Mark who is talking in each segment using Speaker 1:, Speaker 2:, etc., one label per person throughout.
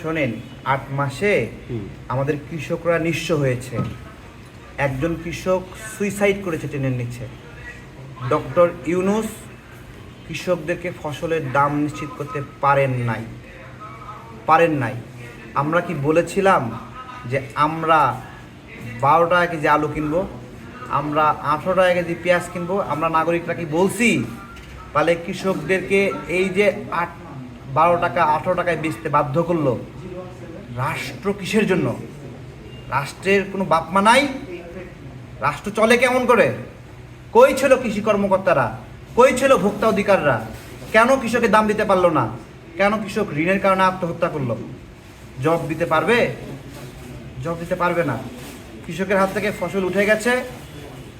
Speaker 1: শোনেন আট মাসে আমাদের কৃষকরা নিঃস্ব হয়েছে। একজন কৃষক সুইসাইড করেছে ট্রেনের নিচে। ডক্টর ইউনুস কৃষকদেরকে ফসলের দাম নিশ্চিত করতে পারেন নাই। পারেন নাই। আমরা কি বলেছিলাম যে আমরা বারো টাকা কেজি আলু কিনবো আমরা আঠেরো টাকা কেজি পেঁয়াজ কিনবো? আমরা নাগরিকরা কি বলছি? তাহলে কৃষকদেরকে এই যে আট বারো টাকা, আঠেরো টাকায় বেচতে বাধ্য করল। রাষ্ট্র কিসের জন্য? রাষ্ট্রের কোনো বাপমা নাই? রাষ্ট্র চলে কেমন করে? কই ছিল কৃষি কর্মকর্তারা? কই ছিল ভোক্তা অধিকাররা? কেন কৃষকের দাম দিতে পারল না? কেন কৃষক ঋণের কারণে আত্মহত্যা করল? জব দিতে পারবে? জব দিতে পারবে না। কৃষকের হাত থেকে ফসল উঠে গেছে।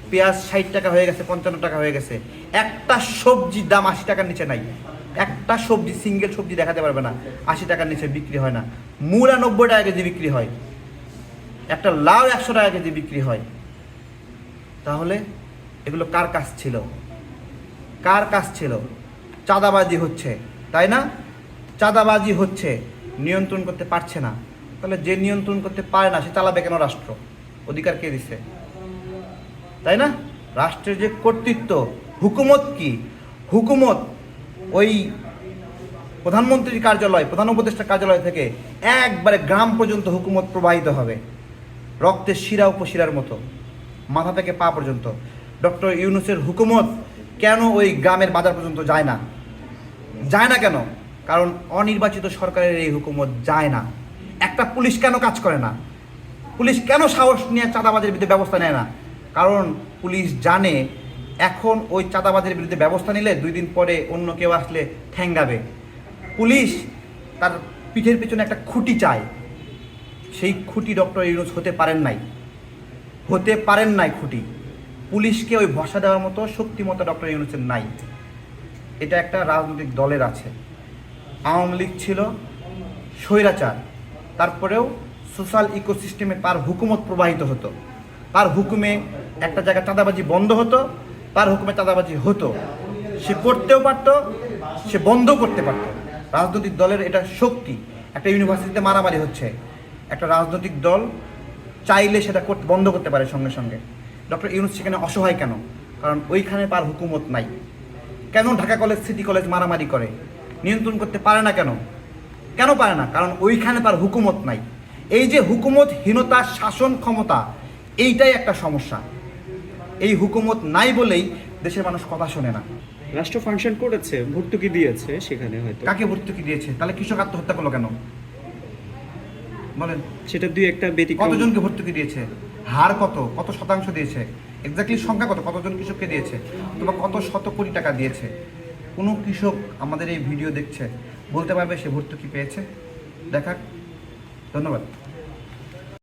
Speaker 1: পেঁয়াজ ষাট টাকা হয়ে গেছে, পঞ্চান্ন টাকা হয়ে গেছে। একটা সবজির দাম আশি টাকার নিচে নাই। একটা সবজি সিঙ্গেল সবজি দেখাতে পারবে না। আশি টাকার নিচে বিক্রি হয় না। মূলা নব্বই টাকা কেজি বিক্রি হয়। একটা লাউ একশো টাকা কেজি বিক্রি হয়। তাহলে এগুলো কার কাজ ছিল? কার কাজ ছিল? চাঁদাবাজি হচ্ছে, তাই না? চাঁদাবাজি হচ্ছে, নিয়ন্ত্রণ করতে পারছে না। তাহলে যে নিয়ন্ত্রণ করতে পারে না, সে চালাবে কেন রাষ্ট্র? অধিকার কে দিছে? তাই না? রাষ্ট্রের যে কর্তৃত্ব, হুকুমত কি? হুকুমত ওই প্রধানমন্ত্রীর কার্যালয়, প্রধান উপদেষ্টা কার্যালয় থেকে একবারে গ্রাম পর্যন্ত হুকুমত প্রবাহিত হবে। রক্তের শিরা উপশিরার মতো, মাথা থেকে পা পর্যন্ত। ডক্টর ইউনুসের হুকুমত কেন ওই গ্রামের বাজার পর্যন্ত যায় না? যায় না কেন? কারণ অনির্বাচিত সরকারের এই হুকুমত যায় না। একটা পুলিশ কেন কাজ করে না? পুলিশ কেন সাহস নিয়ে চাঁদাবাজের বিরুদ্ধে ব্যবস্থা নেয় না? কারণ পুলিশ জানে এখন ওই চাঁদাবাজের বিরুদ্ধে ব্যবস্থা নিলে দুই দিন পরে অন্য কেউ আসলে ঠ্যাঙ্গাবে। পুলিশ তার পিঠের পিছনে একটা খুঁটি চায়। সেই খুঁটি ডক্টর ইউনুস হতে পারেন নাই। হতে পারেন নাই খুঁটি। পুলিশকে ওই ভরসা দেওয়ার মতো শক্তিমতো ডক্টর ইউনুসের নাই। এটা একটা রাজনৈতিক দলের আছে। আওয়ামী লীগ ছিল স্বৈরাচার। তারপরেও সোশ্যাল ইকোসিস্টেমে তার হুকুমত প্রবাহিত হতো। তার হুকুমে একটা জায়গায় চাঁদাবাজি বন্ধ হতো। তার হুকুমে চাঁদাবাজি হতো। সে করতেও পারতো, সে বন্ধ করতে পারতো। রাজনৈতিক দলের এটা শক্তি, একটা ইউনিভার্সিটিতে মারামারি হচ্ছে। একটা রাজনৈতিক দল চাইলে সেটা করতে, বন্ধ করতে পারে সঙ্গে সঙ্গে। ডক্টর ইউনুস সেখানে অসহায় কেন? কারণ ওইখানে তার হুকুমত নাই। কেন ঢাকা কলেজ, সিটি কলেজ মারামারি করে? নিয়ন্ত্রণ করতে পারে না কেন? কেন পারে না? কারণ ওইখানে তার হুকুমত নাই। এই যে হুকুমতহীনতা শাসন ক্ষমতা, এইটাই একটা সমস্যা। এই হুকুমত নাই বলেই দেশের মানুষ কথা শোনে না।
Speaker 2: রাষ্ট্র ফাংশন করেছে ভর্তুকি দিয়েছে সেখানে হয়তো।
Speaker 1: কাকে ভর্তুকি দিয়েছে? তাহলে কৃষক আত্মহত্যা করল কেন? বলেন।
Speaker 2: সেটা দুই একটা ব্যতিক্রম।
Speaker 1: কতজনকে ভর্তুকি দিয়েছে? হার কত? কত শতাংশ দিয়েছে? এক্স্যাক্টলি সংখ্যা কত? কতজন কৃষককে দিয়েছে? অথবা কত শত কোটি টাকা দিয়েছে? কোনো কৃষক আমাদের এই ভিডিও দেখছে বলতে পারবে সে ভর্তুকি পেয়েছে? দেখাক ধন্যবাদ।